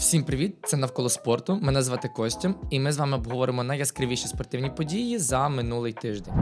Всім привіт! Це навколо спорту. Мене звати Костя, і ми з вами обговоримо найяскравіші спортивні події за минулий тиждень.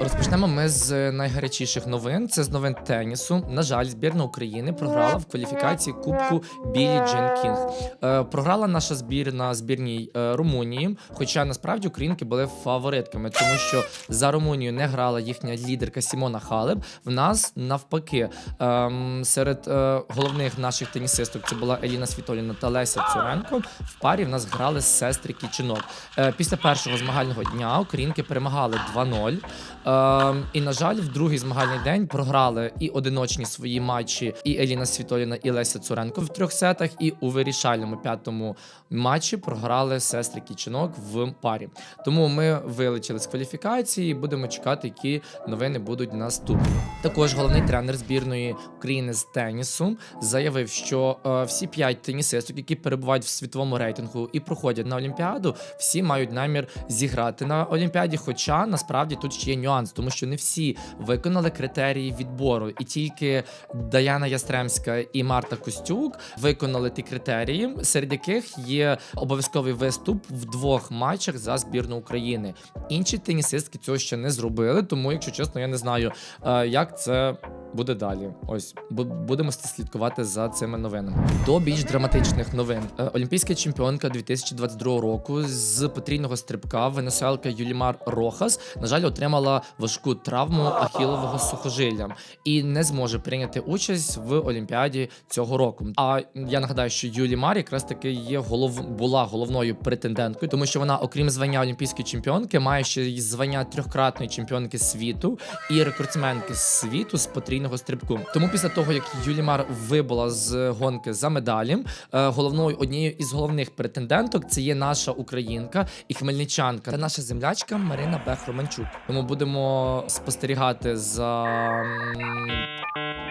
Розпочнемо ми з найгарячіших новин. Це з новин тенісу. На жаль, збірна України програла в кваліфікації Кубку Білі Джен Кінг. Е, програла наша збірна збірній е, Румунії. Хоча насправді українки були фаворитками, тому що за Румунію не грала їхня лідерка Сімона Халеб. В нас навпаки ем, серед е, головних наших тенісисток це була Еліна Світоліна та Леся Цуренко. В парі в нас грали сестри Кічинок. Е, після першого змагального дня українки перемагали 2-0. Ем, і на жаль, в другий змагальний день програли і одиночні свої матчі, і Еліна Світоліна, і Леся Цуренко в трьох сетах. І у вирішальному п'ятому матчі програли сестри Кічинок в парі. Тому ми вилетіли з кваліфікації. і Будемо чекати, які новини будуть наступні. Також головний тренер збірної України з тенісу заявив, що е, всі п'ять тенісисток, які перебувають в світовому рейтингу і проходять на Олімпіаду, всі мають намір зіграти на Олімпіаді. Хоча насправді тут ще є нюанс, тому що не всі виконали критерії відбору, і тільки Даяна Ястремська і Марта Костюк виконали ті критерії, серед яких є обов'язковий виступ в двох матчах за збірну України. Інші тенісистки цього ще не зробили, тому, якщо чесно, я не знаю, е, як це буде далі. Ось бу- будемо слідкувати за цими новинами. До більш драматичних новин. Е, Олімпійська чемпіонка 2022 року з потрійного стрибка венесуелка Юлімар Рохас, на жаль, отримала важку травму ахілового сухожилля і не зможе прийняти участь в Олімпіаді цього року. А я нагадаю, що Юлімар якраз таки є голов... була головною претенденткою, тому що вона, окрім звання олімпійської чемпіонки, має ще й звання трьохкратної чемпіонки світу і рекордсменки світу з потрійного стрибку. Тому після того, як Юлімар вибула з гонки за медалі, е, головною однією із головних претенденток це є наша українка і хмельничанка. та наша землячка Марина Бех Романчук. Тому будемо спостерігати за.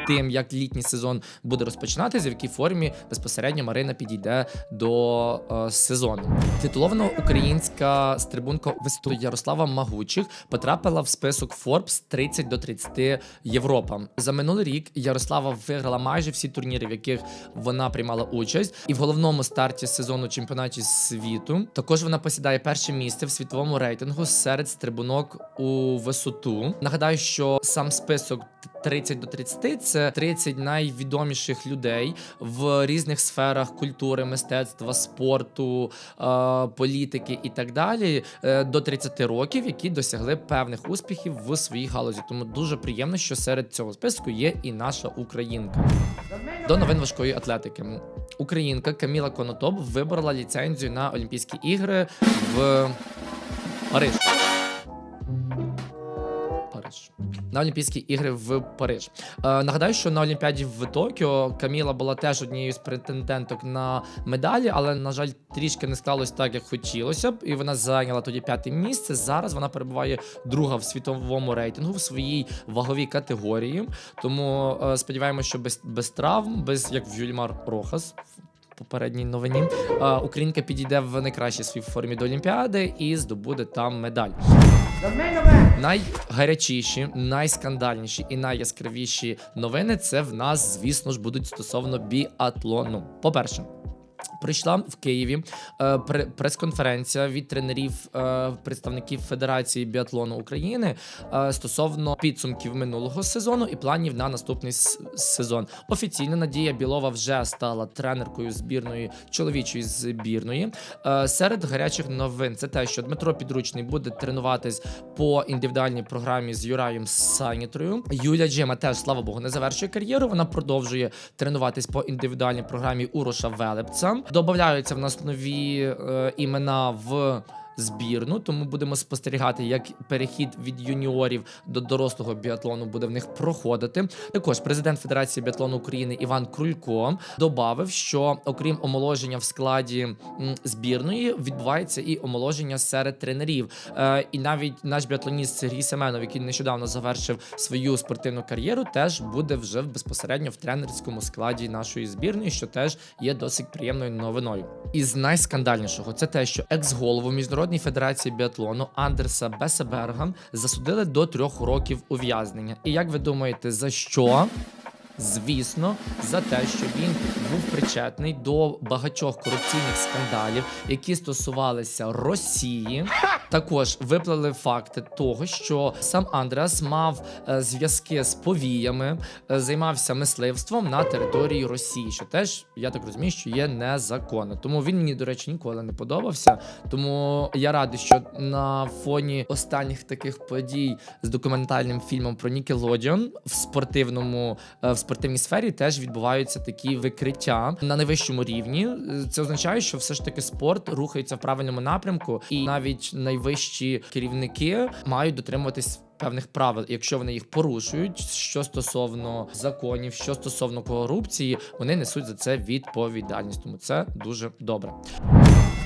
Тим, як літній сезон буде розпочинатися, в якій формі безпосередньо Марина підійде до е, сезону. Титулована українська стрибунка висоту Ярослава Магучих потрапила в список Forbes 30 до 30 Європа. За минулий рік Ярослава виграла майже всі турніри, в яких вона приймала участь, і в головному старті сезону чемпіонаті світу також вона посідає перше місце в світовому рейтингу серед стрибунок у висоту. Нагадаю, що сам список 30 до 30 – це 30 найвідоміших людей в різних сферах культури, мистецтва, спорту, е, політики і так далі е, до 30 років, які досягли певних успіхів в своїй галузі. Тому дуже приємно, що серед цього списку є і наша українка. До новин важкої атлетики. Українка Каміла Конотоп вибрала ліцензію на Олімпійські ігри в Париж. Париж. На Олімпійські ігри в Париж. Е, нагадаю, що на Олімпіаді в Токіо Каміла була теж однією з претенденток на медалі, але, на жаль, трішки не склалось так, як хотілося б. І вона зайняла тоді п'яте місце. Зараз вона перебуває друга в світовому рейтингу в своїй ваговій категорії. Тому е, сподіваємося, що без, без травм, без як в Юльмар Рохас. Попередній новині е, Українка підійде в найкращій своїй формі до Олімпіади і здобуде там медаль. Найгарячіші, найскандальніші і найяскравіші новини це в нас, звісно ж, будуть стосовно біатлону. По-перше, прийшла в Києві е, прес-конференція від тренерів е, представників Федерації біатлону України е, стосовно підсумків минулого сезону і планів на наступний сезон. Офіційно Надія Білова вже стала тренеркою збірної чоловічої збірної. Серед гарячих новин це те, що Дмитро Підручний буде тренуватись по індивідуальній програмі з Юраєм Санітрою. Юля Джима теж, слава Богу, не завершує кар'єру. Вона продовжує тренуватись по індивідуальній програмі Уроша Велепца. Добавляються в нас нові е, імена в. Збірну, тому будемо спостерігати, як перехід від юніорів до дорослого біатлону буде в них проходити. Також президент Федерації біатлону України Іван Крулько додав, що окрім омоложення в складі збірної, відбувається і омоложення серед тренерів. Е, і навіть наш біатлоніст Сергій Семенов, який нещодавно завершив свою спортивну кар'єру, теж буде вже безпосередньо в тренерському складі нашої збірної, що теж є досить приємною новиною. Із найскандальнішого це те, що екс-голову міжнародної федерації біатлону Андерса Бесеберга засудили до трьох років ув'язнення. І як ви думаєте, за що? Звісно, за те, що він був причетний до багатьох корупційних скандалів, які стосувалися Росії. Також виплили факти того, що сам Андреас мав е, зв'язки з повіями, е, займався мисливством на території Росії, що теж я так розумію, що є незаконно. Тому він мені, до речі, ніколи не подобався. Тому я радий, що на фоні останніх таких подій з документальним фільмом про Нікелодіон в спортивному е, в спортивній сфері теж відбуваються такі викриття на найвищому рівні. Це означає, що все ж таки спорт рухається в правильному напрямку, і навіть найвищі керівники мають дотримуватись. Певних правил, якщо вони їх порушують, що стосовно законів, що стосовно корупції, вони несуть за це відповідальність. Тому це дуже добре.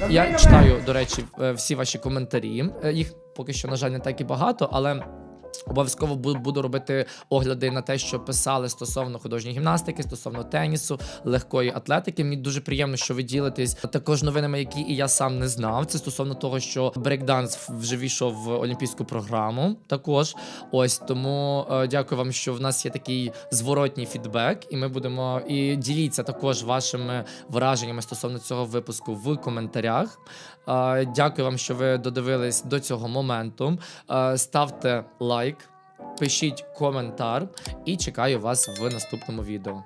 Я читаю, до речі, е, всі ваші коментарі. Е, Їх поки що, на жаль, не так і багато, але. Обов'язково буду робити огляди на те, що писали стосовно художньої гімнастики, стосовно тенісу, легкої атлетики. Мені дуже приємно, що ви ділитесь також новинами, які і я сам не знав. Це стосовно того, що брейкданс вже війшов в олімпійську програму. Також ось тому е, дякую вам, що в нас є такий зворотній фідбек, і ми будемо і діліться також вашими враженнями стосовно цього випуску в коментарях. Е, Дякую вам, що ви додивились до цього моменту. Е, Ставте лайк, пишіть коментар і чекаю вас в наступному відео.